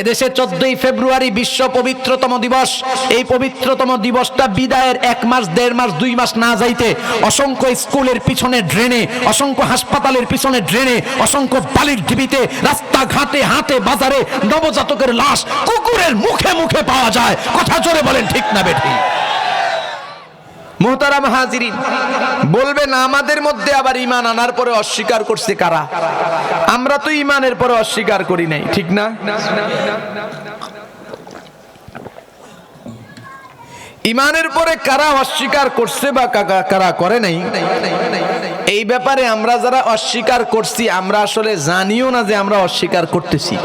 এদেশে চোদ্দই ফেব্রুয়ারি বিশ্ব পবিত্রতম দিবস। এই পবিত্রতম দিবসটা বিদায়ের এক মাস, দেড় মাস, দুই মাস না যাইতে অসংখ্য স্কুলের পিছনে ড্রেনে, অসংখ্য হাসপাতালের পিছনে ড্রেনে, অসংখ্য বালির ঢিবিতে, রাস্তাঘাটে হাতে বাজারে নবজাতকের লাশ কুকুরের মুখে মুখে পাওয়া যায়। কথা জোরে বলেন, ঠিক না বেঠি? মোহতারাম হাজিরিন, বলবেন, আমাদের মধ্যে আবার ইমান আনার পরে অস্বীকার করছে কারা? আমরা তো ইমানের পরে অস্বীকার করি নাই, ঠিক না? ইমানের পরে কারা অস্বীকার করছে বা কারা করে নাই? এই ব্যাপারে আমরা যারা অস্বীকার করছি, আমরা আসলে জানিও না যে আমরা অস্বীকার করতেছি।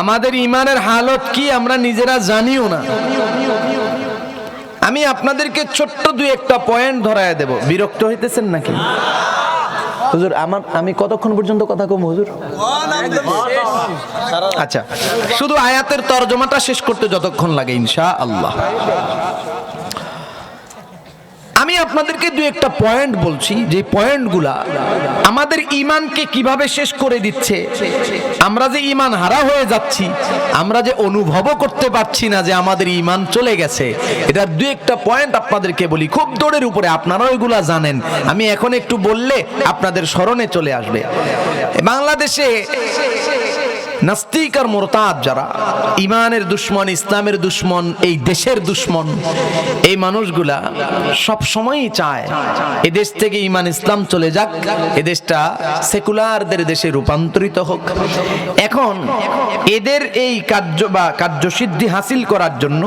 আমাদের ইমানের হালত কি, আমরা নিজেরা জানিও না। আমি আপনাদেরকে ছোট্ট দুই একটা পয়েন্ট ধরায় দেব। বিরক্ত হইতেছেন নাকি? হুজুর, আমার আমি কতক্ষণ পর্যন্ত কথা কম, হুজুর? আচ্ছা শুধু আয়াতের তর্জমাটা শেষ করতে যতক্ষণ লাগে ইনশা আল্লাহ আমি আপনাদেরকে দু একটা পয়েন্ট বলছি। যে পয়েন্টগুলা আমাদের ইমানকে কীভাবে শেষ করে দিচ্ছে? আমরা যে ইমান হারা হয়ে যাচ্ছি, আমরা যে অনুভবও করতে পারছি না যে আমাদের ইমান চলে গেছে। এটার দু একটা পয়েন্ট আপনাদেরকে বলি। খুব দৌড়ের উপরে আপনারা ওইগুলা জানেন। আমি এখন একটু বললে আপনাদের স্মরণে চলে আসবে। বাংলাদেশে নাস্তিক আর মোরতাদ যারা, ইমানের দুশ্মন, ইসলামের দুশ্মন, এই দেশের দুশ্মন, এই মানুষগুলা সব সময়ই চায় এ দেশ থেকে ইমান ইসলাম চলে যাক এ দেশটা সেকুলারদের দেশে রূপান্তরিত হোক। এখন এদের এই কার্য বা কার্যসিদ্ধি হাসিল করার জন্য,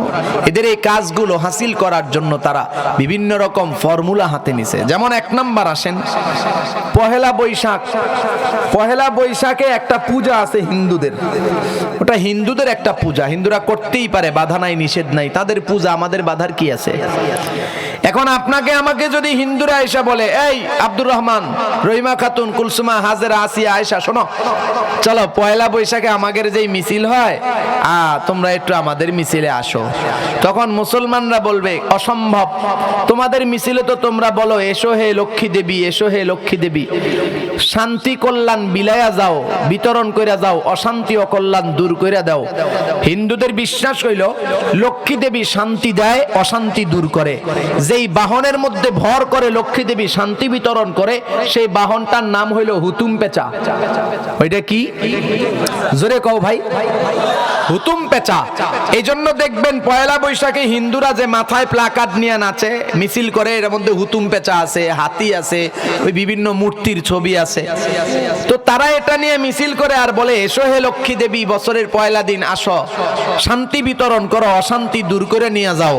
এদের এই কাজগুলো হাসিল করার জন্য তারা বিভিন্ন রকম ফর্মুলা হাতে নিছে। যেমন এক নাম্বার আসেন, পহেলা বৈশাখ। পহেলা বৈশাখে একটা পূজা আছে হিন্দুদের। ওটা হিন্দুদের একটা পূজা। হিন্দুরা করতেই পারে, বাধা নাই, নিষেধ নাই। তাদের পূজা, আমাদের বাধার কি আছে? এখন আপনাকে, আমাকে যদি হিন্দুরা এসে বলে, এই আব্দুর রহমান, রহিমা খাতুন, কুলসুমা, হাজেরা, আসিয়া আয়সা শোনো। চলো, পয়লা বৈশাখে আমাদের যেই মিছিল হয়, আ, তোমরা একটু আমাদের মিছিলে আসো। তখন মুসলমানরা বলবে, অসম্ভব। তোমাদের মিছিলে তো তোমরা বলো, এসো হে লক্ষ্মী দেবী, এসো হে লক্ষ্মী দেবী। শান্তি কল্যাণ বিলায়া যাও, বিতরণ কইরা যাও অশান্তি অকল্যাণ দূর কইরা দাও। হিন্দুদের বিশ্বাস হইল, লক্ষ্মী দেবী শান্তি দেয়, অশান্তি দূর করে। যেই বাহনের মধ্যে ভর করে লক্ষ্মী দেবী শান্তি বিতরণ করে, সেই বাহনটার নাম হইল হুতুম পেঁচা। ওইটা কি? জোরে কও ভাই। হুতুম পেঁচা। এই জন্য দেখবেন পয়লা বৈশাখে হিন্দুরা যে মাথায় প্লাকার্ড নিয়ে নাচে, মিছিল করে, এর মধ্যে হুতুম পেঁচা আছে, হাতি আছে, ওই বিভিন্ন মূর্তির ছবি আছে। তো তারা এটা নিয়ে মিছিল করে আর বলে, এসো হে লক্ষ্মী দেবী, বছরের পয়লা দিন, আসো। শান্তি বিতরণ করো, অশান্তি দূর করে নিয়ে যাও।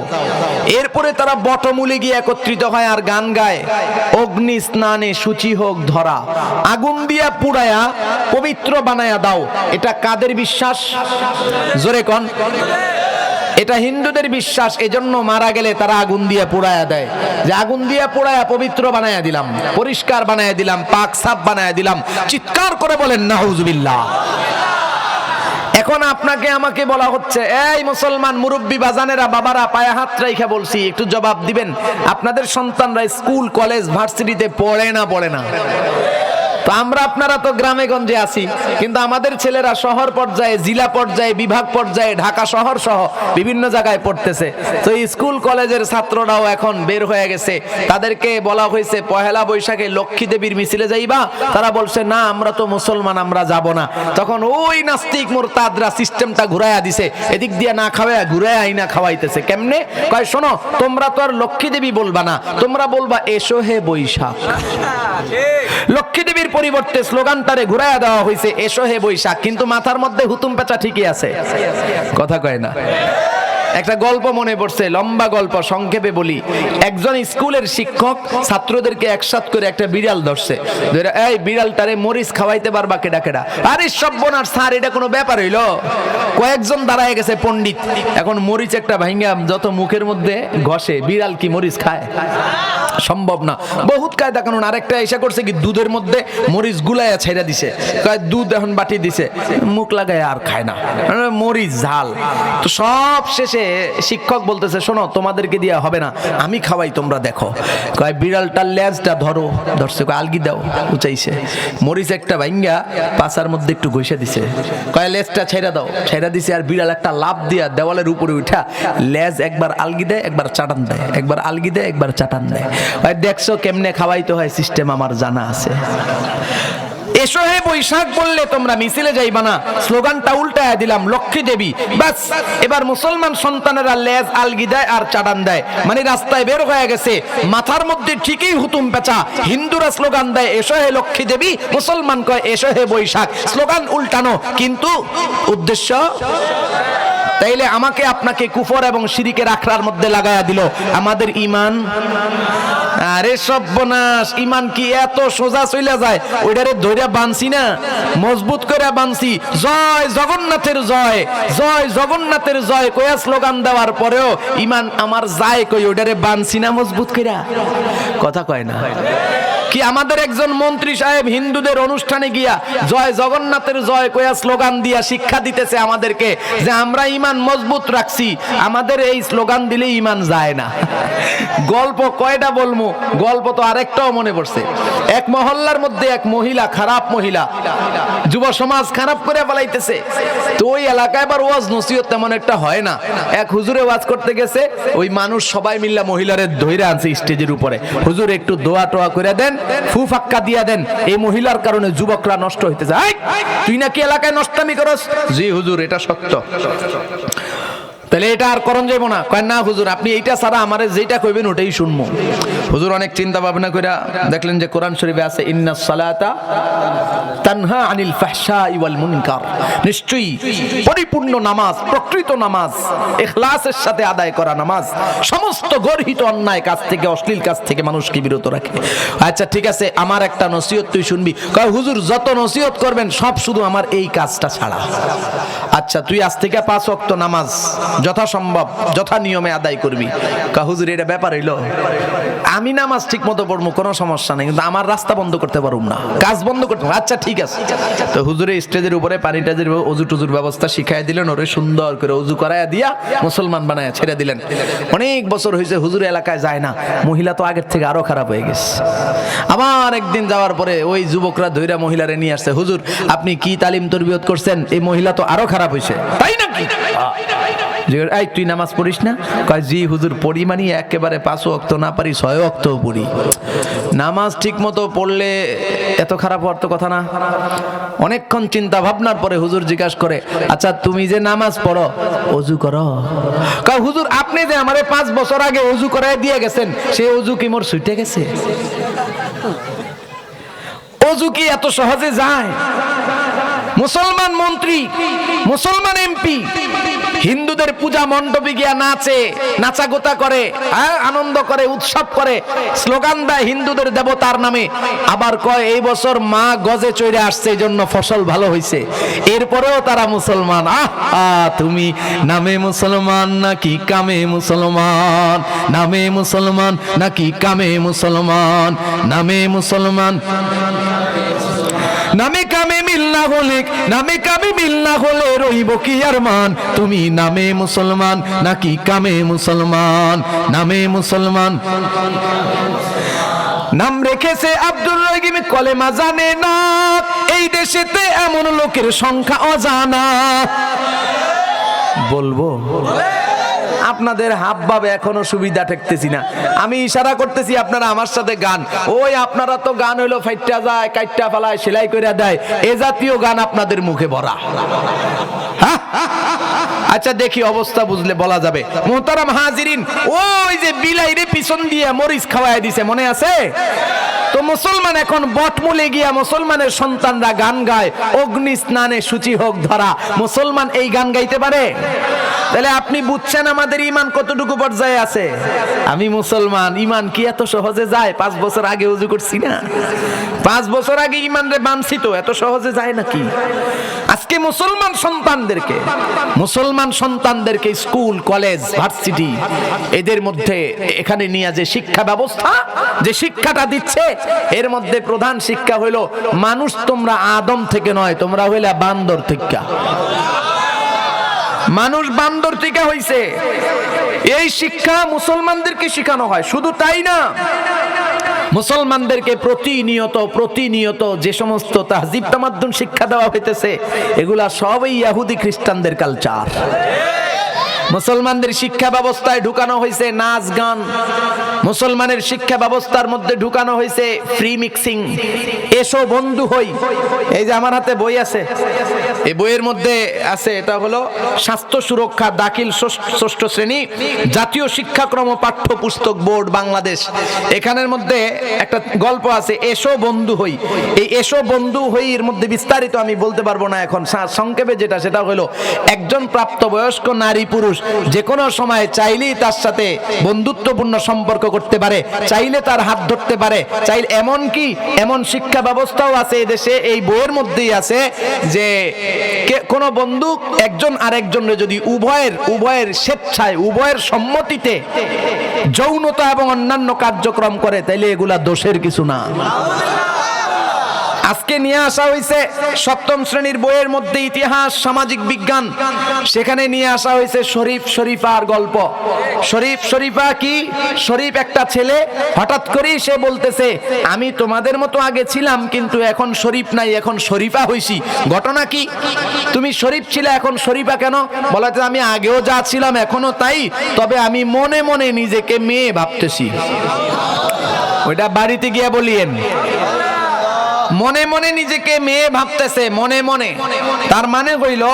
এরপরে তারা বটমূলে গিয়ে একত্রিত হয় আর গান গায়। অগ্নি স্নানে সূচি হোক ধরা, আগুন দিয়া পুড়ায়া, পবিত্র বানায়া দাও। এটা কাদের বিশ্বাস? জোরে কন। এটা হিন্দুদের বিশ্বাস, এজন্য মারা গেলে তারা আগুন দিয়ে পোড়ায়া দেয়। যে আগুন দিয়ে পোড়ায়া পবিত্র বানায়া দিলাম, পরিষ্কার বানায়া দিলাম, পাক সাফ বানায়া দিলাম, চিৎকার করে বলেন, নাউজুবিল্লাহ। এখন আপনাকে আমাকে বলা হচ্ছে, এই মুসলমান মুরব্বী বাজানেরা, বাবারা, পায়ে হাত রাইখা বলছি, একটু জবাব দিবেন? আপনাদের সন্তানরা স্কুল, কলেজ, ভার্সিটিতে পড়ে না পড়ে না। তো আমরা আপনারা তো গ্রামে গঞ্জে আছি কিন্তু আমাদের ছেলেরা শহর পর্যায়ে জেলা পর্যায়ে বিভাগ পর্যায়ে ঢাকা শহর সহ বিভিন্ন জায়গায় পড়তেছে। তো স্কুল কলেজের ছাত্ররাও এখন বের হয়ে গেছে। তাদেরকে বলা হয়েছে পহেলা বৈশাখে লক্ষ্মী দেবীর মিছিলে যাইবা? তারা বলছে না আমরা তো মুসলমান আমরা যাব না। তখন ওই নাস্তিক মোরতাদরা সিস্টেমটা ঘুরাইয়া দিছে। এদিক দিয়ে না খাওয়াইয়া ঘুরাইয়া আইনা খাওয়াইতেছে। কেমনে? কয় শোনো তোমরা তো আর লক্ষ্মী দেবী বলবা না। তোমরা বলবা এসো হে বৈশাখ। লক্ষ্মী দেবীর পরিবর্তে স্লোগান তারে ঘুরাইয়া দেওয়া হয়েছে এসো হে বৈশাখ। কিন্তু মাথার মধ্যে হুতুম পেঁচা ঠিকই আছে। কথা কয় না? একটা গল্প মনে পড়ছে, লম্বা গল্প, সংক্ষেপে বলি। একজন স্কুলের শিক্ষক ছাত্রদেরকে একসাথ করে একটা বিড়াল ধরছে। ধরে, এই বিড়ালটারে মরিচ খাওয়াইতে পারবা কেডা কেডা? আরে সব্বনার স্যার, এটা কোনো ব্যাপার হইল? কয়েকজন দাঁড়ায় গেছে পণ্ডিত। এখন মরিচ একটা ভাঙ্গা যত মুখের মধ্যে ঘষে, বিড়াল কি মরিচ খায়? সম্ভব না। বহুত কায়দা কানুন, আরেকটা এসে করছে কি, দুধের মধ্যে মরিচ গুলাইয়া ছেড়ে দিছে। কয়, দুধ এখন বাটি দিছে। মুখ লাগায় আর খায় না। মরিচ ঝাল। তো সব শেষে অফিসে শিক্ষক বলতেছে, শোনো, তোমাদেরকে দিয়ে হবে না। আমি খাওয়াই, তোমরা দেখো। কয়, বিড়ালটার লেজটা ধরো, ধরছে। কয়, আলগি দাও, উচাইছে। মরিচ একটা ভাইঙ্গা পাশার মধ্যে একটু ঘষে দিছে। কয় লেজটা ছেড়ে দাও, ছেড়ে দিছে আর বিড়াল একটা লাভ দিয়া দেওয়ালের উপরে উঠা লেজ একবার আলগি দেয়, একবার চাটান দেয়। একবার আলগি দেয়, একবার চাটান দেয়। দেখছ কেমনে খাওয়াইতে হয়, সিস্টেম আমার জানা আছে। এসো হে বৈশাখ বললে তোমরা মিছিলে যাইবা না। স্লোগানটা উল্টায় দিলাম, লক্ষ্মী দেবী। বাস, এবার মুসলমান সন্তানেরা লেজ, আলগি দেয় আর চাডান দেয়। মানে রাস্তায় বের হয়ে গেছে। মাথার মধ্যে ঠিকই হুতুম পেঁচা। হিন্দুরা স্লোগান দেয় এসো হে লক্ষ্মী দেবী। মুসলমান কয় এসো হে বৈশাখ। স্লোগান উল্টানো। কিন্তু উদ্দেশ্য? তাইলে আমাকে আপনাকে কুফর এবং শিরিকের আখড়ার মধ্যে লাগায়া দিল। আমাদের ইমান আরে সর্বনাশ ইমান কি এত সোজা চলে যায়? ওইটারে ধরে বানছি না? মজবুত করে বানছি। জয় জগন্নাথের জয় জয় জগন্নাথের জয় কয়া স্লোগান দেওয়ার পরেও ইমান আমার যায় কই ওইটারে বানছি না মজবুত কইরা? কথা কয় না। কি আমাদের একজন মন্ত্রী সাহেব হিন্দুদের অনুষ্ঠানে গিয়া জয় জগন্নাথের জয় কয়া স্লোগান দিয়া শিক্ষা দিতেছে আমাদেরকে যে আমরা ইমান মজবুত রাখছি, আমাদের এই স্লোগান দিলে ইমান যায় না। গল্প কয়টা বলব গল্প তো আরেকটাও মনে পড়ছে। এক মহল্লার মধ্যে এক মহিলা, খারাপ মহিলা, যুব সমাজ খারাপ করে ফেলাইতেছে। তো ওই এলাকায় আবার ওয়াজ নসিহত তেমন একটা হয় না। এক হুজুরে ওয়াজ করতে গেছে, ওই মানুষ সবাই মিল্লা মহিলারে ধইরা আনছে স্টেজের উপরে। হুজুর একটু দোয়া টোয়া করে দেন ফু ফাক্কা দিয়া দেন। এই মহিলার কারণে যুবকরা নষ্ট হইতে যায় তুই নাকি এলাকায় নষ্টামি করস? জি, হুজুর, এটা সত্য। তাহলে এটা আর করণ যাইব না। কয়, না, হুজুর, আপনি এইটা ছাড়া আমারে যেটা কইবেন ওটাই শুনব। হুজুর, অনেক চিন্তা ভাবনা কইরা দেখলেন যে কোরআন শরীফে আছে, ইন্না সালাতা তানহা আনিল ফাহশা ওয়াল মুনকার। নিশ্চয়ই পরিপূর্ণ নামাজ, প্রকৃত নামাজ, ইখলাসের সাথে আদায় করা নামাজ, সমস্ত গর্হিত অন্যায় কাজ থেকে, অশ্লীল কাজ থেকে মানুষকে বিরত রাখে। আচ্ছা ঠিক আছে, আমার একটা নসিহত তুই শুনবি। কয়, হুজুর, যত নসিহত করবেন, সব শুধু আমার এই কাজটা ছাড়া। আচ্ছা তুই আজ থেকে পাঁচ ওয়াক্ত নামাজ যথাসম্ভব, যথা নিয়মে আদায় করবি। কা হুজুর, এটা ব্যাপার হইল, আমি নামাজ ঠিক মতো পড়ব, কোনো সমস্যা নেই, কিন্তু আমার রাস্তা বন্ধ করতে পারুম না, কাজ বন্ধ করতে। আচ্ছা ঠিক আছে। তো হুজুরে স্টেজের উপরে পানি টাজের অজু টুজুর ব্যবস্থা শিখাই দিলেন, ওরে সুন্দর করে অজু করায়া দিয়া মুসলমান বানায় ছেড়ে দিলেন। অনেক বছর হয়েছে হুজুর এলাকায় যায় না, মহিলা তো আগের থেকে আরও খারাপ হয়ে গেছে। আবার একদিন যাওয়ার পরে ওই যুবকরা ধৈরা মহিলারে নিয়ে আসছে, হুজুর, আপনি কি তালিম তরবিয়ত করছেন? এই মহিলা তো আরও খারাপ হয়েছে তাই নাকি? এই, তুই নামাজ পড়িস না? কয়, জি, হুজুর, পড়ি মানি, একেবারে পাঁচ অক্ত না পারি, ছয় অক্ত পড়ি। নামাজ ঠিক মতো পড়লে এত খারাপ হওয়ার তো কথা না। অনেকক্ষণ চিন্তা ভাবনার পরে হুজুর জিজ্ঞাসা করে আচ্ছা তুমি যে নামাজ পড়ো, অজু করো? হুজুর, আপনি যে আমারে পাঁচ বছর আগে অজু করায় দিয়ে গেছেন সেই অজু কি মোর ছুটে গেছে? অজু কি এত সহজে যায়? মুসলমান মন্ত্রী, মুসলমান এমপি হিন্দুদের পূজা মণ্ডপে গিয়া নাচে নাচাগোতা করে হ্যাঁ, আনন্দ করে উৎসব করে। স্লোগান দেয় হিন্দুদের দেবতার নামে। আবার কয় এই বছর মা গজে চড়ে আসছে এই জন্য ফসল ভালো হয়েছে এরপরেও তারা মুসলমান আহ তুমি নামে মুসলমান নাকি কামে মুসলমান? নামে মুসলমান নাকি কামে মুসলমান? নামে মুসলমান নামে কামে মিল না হলে, নামে কামে মিল না হলে রইব কি আর মান? তুমি নামে মুসলমান নাকি কামে মুসলমান? নামে মুসলমান। নাম রেখেছে আব্দুল রহিম, কলেমা জানে না। এই দেশেতে এমন লোকের সংখ্যা অজানা। বলব? আপনাদের হাব ভাবে এখনও সুবিধা ঠেকতেছি না। আমি ইশারা করতেছি আপনারা আমার সাথে গান। ওই আপনারা তো গান হইল ফাইটটা যায়, কাইটটা ফালায়, সেলাই করে দেয়। এ জাতীয় গান আপনাদের মুখে ভরা? আচ্ছা দেখি অবস্থা বুঝলে বলা যাবে। মোহতারাম হাজিরিন, ওই যে বিলাইরে পিছন দিয়ে মরিচ খাওয়াই দিছে, মনে আছে? তো মুসলমান এখন বটমূলে গিয়া মুসলমানের সন্তানরা গান গায়, অগ্নি স্নানে সূচি হোক ধরা। মুসলমান এই গান গাইতে পারে? তাহলে আপনি বুঝছেন আমাদের ইমান কতটুকু পর্যায়ে আছে? আমি মুসলমান ইমান কি এত সহজে যায়? পাঁচ বছর আগে উজু করছি না। পাঁচ বছর আগে ইমান রে বানছি এত সহজে যায় নাকি? আজকে মুসলমান সন্তানদেরকে মুসলমান সন্তানদেরকে স্কুল, কলেজ, ভার্সিটি, এদের মধ্যে এখানে নিয়ে যে শিক্ষা ব্যবস্থা, যে শিক্ষাটা দিচ্ছে এর মধ্যে প্রধান শিক্ষা হইল, মানুষ তোমরা আদম থেকে নয়, তোমরা হইলে বান্দর থেকে। মানুষ বান্দর থেকে হইছে। এই শিক্ষা মুসলমানদেরকে শেখানো হয়, শুধু তাই না? মুসলমানদেরকে প্রতিনিয়ত প্রতিনিয়ত যে সমস্ত তাহজিব তামাদ্দুন শিক্ষা দেওয়া হইতেছে, এগুলা সবই ইয়াহুদি খ্রিস্টানদের কালচার মুসলমানদের শিক্ষা ব্যবস্থায় ঢুকানো হয়েছে নাচ, গান। মুসলমানের শিক্ষা ব্যবস্থার মধ্যে ঢুকানো হয়েছে ফ্রি মিক্সিং এসো বন্ধু হই। এই যে আমার হাতে বই আছে। এই বইয়ের মধ্যে আছে, এটা হলো স্বাস্থ্য সুরক্ষা দাখিল ষষ্ঠ- শ্রেণি, জাতীয় শিক্ষাক্রম পাঠ্যপুস্তক বোর্ড বাংলাদেশ। এখানের মধ্যে একটা গল্প আছে, এসো বন্ধু হই। এই এসো বন্ধু হই এর মধ্যে বিস্তারিত আমি বলতে পারব না এখন। সংক্ষেপে যেটা, সেটা হলো, একজন প্রাপ্তবয়স্ক নারী পুরুষ যে কোনো সময় চাইলেই তার সাথে বন্ধুত্বপূর্ণ সম্পর্ক করতে পারে, চাইলে তার হাত ধরতে পারে। চাইলে এমন কি? এমন শিক্ষা ব্যবস্থাও আছে দেশে, এই বইয়ের মধ্যেই আছে যে কোনো বন্ধু একজন আরেকজনের যদি উভয়ের উভয়ের স্বেচ্ছায়, উভয়ের সম্মতিতে যৌনতা এবং অন্যান্য কার্যক্রম করে, তাইলে এগুলা দোষের কিছু না। আজকে নিয়ে আসা হয়েছে সপ্তম শ্রেণির বইয়ের মধ্যে ইতিহাস, সামাজিক বিজ্ঞান। সেখানে নিয়ে আসা হয়েছে শরীফ শরীফার গল্প। শরীফ শরীফা কি? শরীফ একটা ছেলে। হঠাৎ করেই সে বলতেছে, আমি তোমাদের মতো আগে ছিলাম, কিন্তু এখন শরীফ নাই, এখন শরীফা হইছি। ঘটনা কি? তুমি শরীফ ছিলে, এখন শরীফা কেন? বলা আমি আগেও যা ছিলাম, এখনও তাই। তবে আমি মনে মনে নিজেকে মেয়ে ভাবতেছি। ওইটা বাড়িতে গিয়ে বলিয়েন। মনে মনে নিজেকে মেয়ে ভাবতেছে, মনে মনে। তার মানে হইল,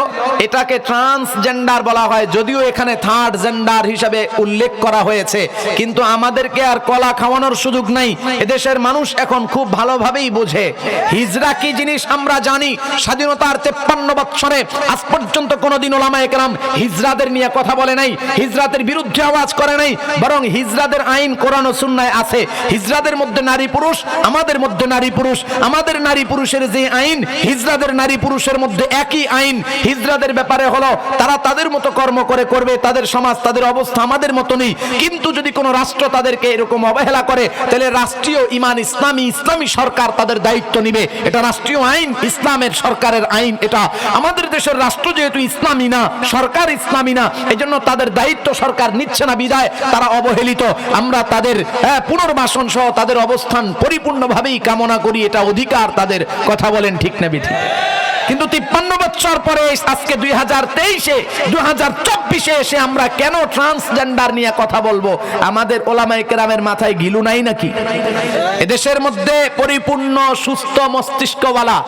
এটাকে ট্রান্সজেন্ডার বলা হয়, যদিও এখানে থার্ড জেন্ডার হিসাবে উল্লেখ করা হয়েছে। কিন্তু আমাদেরকে আর কলা খাওয়ানোর সুযোগ নাই। এদেশের মানুষ এখন খুব ভালোভাবেই বোঝে। হিজরা কি জিনিস আমরা জানি? স্বাধীনতার তেপ্পান্ন বৎসরে আজ পর্যন্ত কোনোদিন ওলামায়ে কেরাম হিজরাদের নিয়ে কথা বলে নাই হিজরাতের বিরুদ্ধে আওয়াজ করে নাই, বরং হিজরাদের আইন কোরআন ও সুন্নায় আছে। হিজরাদের মধ্যে নারী পুরুষ, আমাদের মধ্যে নারী পুরুষ, আমাদের নারী পুরুষের যে আইন হিজরাদের নারী পুরুষের মধ্যে একই আইন হিজরাদের ব্যাপারে হলো তারা তাদের মতো কর্ম করে করবে তাদের সমাজ তাদের অবস্থা আমাদের মতো নেই কিন্তু যদি কোনো রাষ্ট্র তাদেরকে এরকম অবহেলা করে তাহলে রাষ্ট্রীয় ইমান ইসলামী ইসলামী সরকার তাদের দায়িত্ব নিবে। এটা রাষ্ট্রীয় আইন ইসলামের সরকারের আইন এটা। আমাদের দেশের রাষ্ট্র যেহেতু ইসলামী না সরকার ইসলামী না এই জন্য তাদের দায়িত্ব সরকার নিচ্ছে না বিদায় তারা অবহেলিত। আমরা তাদের হ্যাঁ, পুনর্বাসন সহ তাদের অবস্থান পরিপূর্ণভাবেই কামনা করি এটা অধিকার। তাদের কথা বলেন ঠিক না বিধি। কিন্তু তিপ্পান্ন বছর পরে আজকে দুই হাজার তেইশে, দুই হাজার চব্বিশে এসে আমরা কেন ট্রান্সজেন্ডার নিয়ে কথা বলব? আমাদের ওলামাই কেরামের মাথায় গিলু নাই নাকি? এদেশের মধ্যে পরিপূর্ণ, সুস্থ মস্তিষ্কওয়ালা,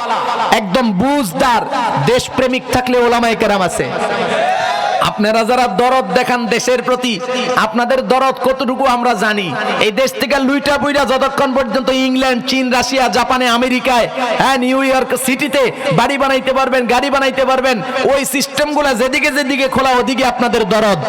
একদম বুঝদার, দেশপ্রেমিক থাকলে ওলামাই কেরাম আছে। আপনারা যারা দরদ দেখান দেশের প্রতি, আপনাদের দরদ কতটুকু আমরা জানি? এই দেশ থেকে লুইটা বুইটা যতক্ষণ পর্যন্ত ইংল্যান্ড, চীন, রাশিয়া, জাপানে, আমেরিকায় হ্যাঁ নিউ ইয়র্ক সিটিতে বাড়ি বানাইতে পারবেন, গাড়ি বানাইতে পারবেন, ওই সিস্টেমগুলো যেদিকে যেদিকে খোলা, ওদিকে আপনাদের দরদ।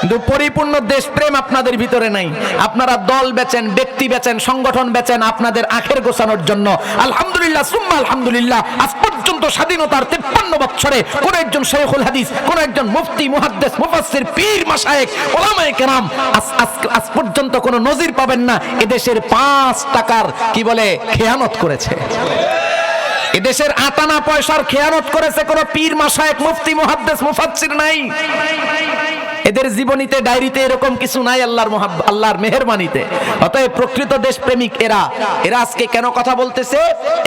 কিন্তু পরিপূর্ণ দেশপ্রেম আপনাদের ভিতরে নাই। আপনারা দল বেচেন, ব্যক্তি বেচেন, সংগঠন বেচেন, আপনাদের আখের গোছানোর জন্য। আলহামদুলিল্লাহ, সুম্মা আলহামদুলিল্লাহ, আজ পর্যন্ত স্বাধীনতার তেপ্পান্ন বছরে কোন একজন শেখুল হাদিস, কোন একজন মুফতি, মুহাদ্দেস, মুফাসসির, পীর মাসায়েক ওলামায়ে কেরাম আজ পর্যন্ত কোন নজির পাবেন না। এদেশের পাঁচ টাকার, কি বলে, খেয়ানত করেছে। এদেশের আটানা পয়সার খেয়ানত করেছে কোন পীর মাসায়েক মুফতি, মুহাদ্দেস, মুফাসসির নাই। এদের জীবনীতে, ডায়েরিতে এরকম কিছু নাই আল্লাহর মহাব্ব আল্লাহর মেহেরবানিতে। অতএব প্রকৃত দেশপ্রেমিক এরা। এরা আজকে কেন কথা বলতেছে?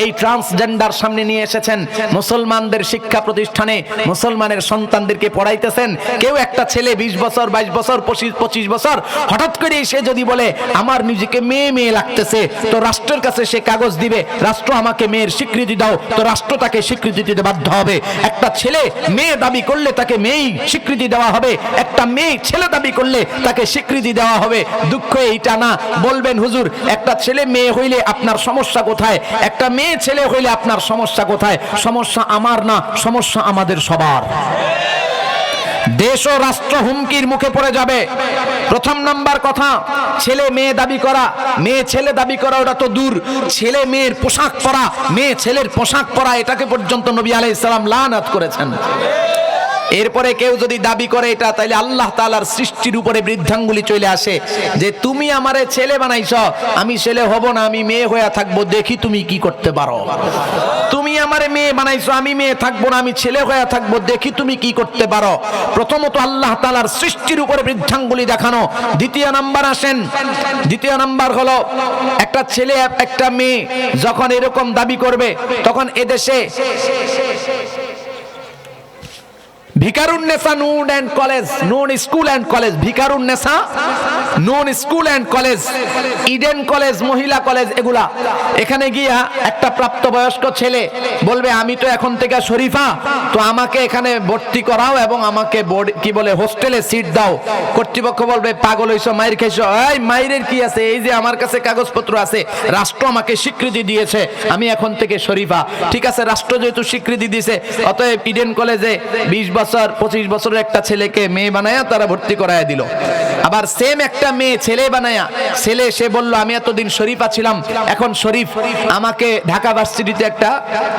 এই ট্রান্সজেন্ডার সামনে নিয়ে এসেছেন মুসলমানদের শিক্ষা প্রতিষ্ঠানে। মুসলমানের সন্তানদেরকে পড়াইতেছেন। কেউ একটা ছেলে বিশ বছর, বাইশ বছর, পঁচিশ পঁচিশ বছর, হঠাৎ করে সে যদি বলে, আমার নিজেকে মেয়ে মেয়ে লাগতেছে, তো রাষ্ট্রের কাছে সে কাগজ দিবে। রাষ্ট্র আমাকে মেয়ের স্বীকৃতি দাও, তো রাষ্ট্র তাকে স্বীকৃতি দিতে বাধ্য হবে। একটা ছেলে মেয়ে দাবি করলে তাকে মেয়েই স্বীকৃতি দেওয়া হবে। একটা মেয়ে, ছেলে দাবি করলে তাকে স্বীকৃতি দেওয়া হবে। দুঃখ এইটা না বলবেন, হুজুর, একটা ছেলে মেয়ে হইলে আপনার সমস্যা কোথায়? একটা মেয়ে ছেলে হইলে আপনার সমস্যা কোথায়? সমস্যা আমার না, সমস্যা আমাদের সবার। দেশ ও রাষ্ট্র হুমকির মুখে পড়ে যাবে। প্রথম নাম্বার কথা, ছেলে মেয়ে দাবি করা। মেয়ে ছেলে দাবি করা, ওটা তো দূর। ছেলে মেয়ের পোশাক পরা, মেয়ে ছেলের পোশাক পরা, এটাকে পর্যন্ত নবী আলাইহিস সালাম লানাত করেছেন। এরপরে কেউ যদি দাবি করে এটা, তাইলে আল্লাহ তালার সৃষ্টির উপরে বৃদ্ধাঙ্গুলি চলে আসে। যে তুমি আমারে ছেলে বানাইছ, আমি ছেলে হব না, আমি মেয়ে হয়ে থাকব, দেখি তুমি কি করতে পারো। তুমি আমারে মেয়ে বানাইছো, আমি মেয়ে থাকব না, আমি ছেলে হয়ে থাকব, দেখি তুমি কি করতে পারো। প্রথমত আল্লাহ তালার সৃষ্টির উপরে বৃদ্ধাঙ্গুলি দেখানো। দ্বিতীয় নাম্বার আসেন। দ্বিতীয় নাম্বার হলো, একটা ছেলে, একটা মেয়ে যখন এরকম দাবি করবে, তখন এদেশে ভিকারুন্নেসা নুন কলেজ, নুন school college Viqarunnisa Noon school college, Eden college, মহিলা কলেজ, এগুলা। এখানে গিয়া একটা প্রাপ্তবয়স্ক ছেলে বলবে, আমি তো এখন থেকে শরীফা, তো আমাকে এখানে ভর্তি করাও এবং আমাকে কি বলে হোস্টেলে সিট দাও। কর্তৃপক্ষ বলবে, পাগল হইছো মায়ের খাইছো। এই মায়ের কি আছে? এই যে আমার কাছে কাগজপত্র আছে, রাষ্ট্র আমাকে স্বীকৃতি দিয়েছে, আমি এখন থেকে শরীফা। ঠিক আছে, রাষ্ট্র যেহেতু স্বীকৃতি দিয়েছে অতএব ইডেন কলেজে বিশ বছর, পঁচিশ বছরের একটা ছেলেকে মেয়ে বানায়া তারা ভর্তি করায় দিল। আবার সেম একটা মেয়ে ছেলে বানায়া, ছেলে সে বলল, আমি এতদিন শরীফা ছিলাম, এখন শরীফ, আমাকে ঢাকা ভার্সিটিতে একটা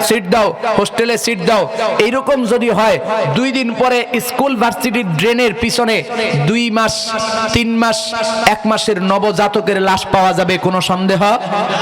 সিট দাও, হোস্টেলে সিট দাও। এইরকম যদি হয়, দুই দিন পরে স্কুল ভার্সিটির ড্রেনের পিছনে দুই মাস, তিন মাস, এক মাসের নবজাতকের লাশ পাওয়া যাবে, কোনো সন্দেহ?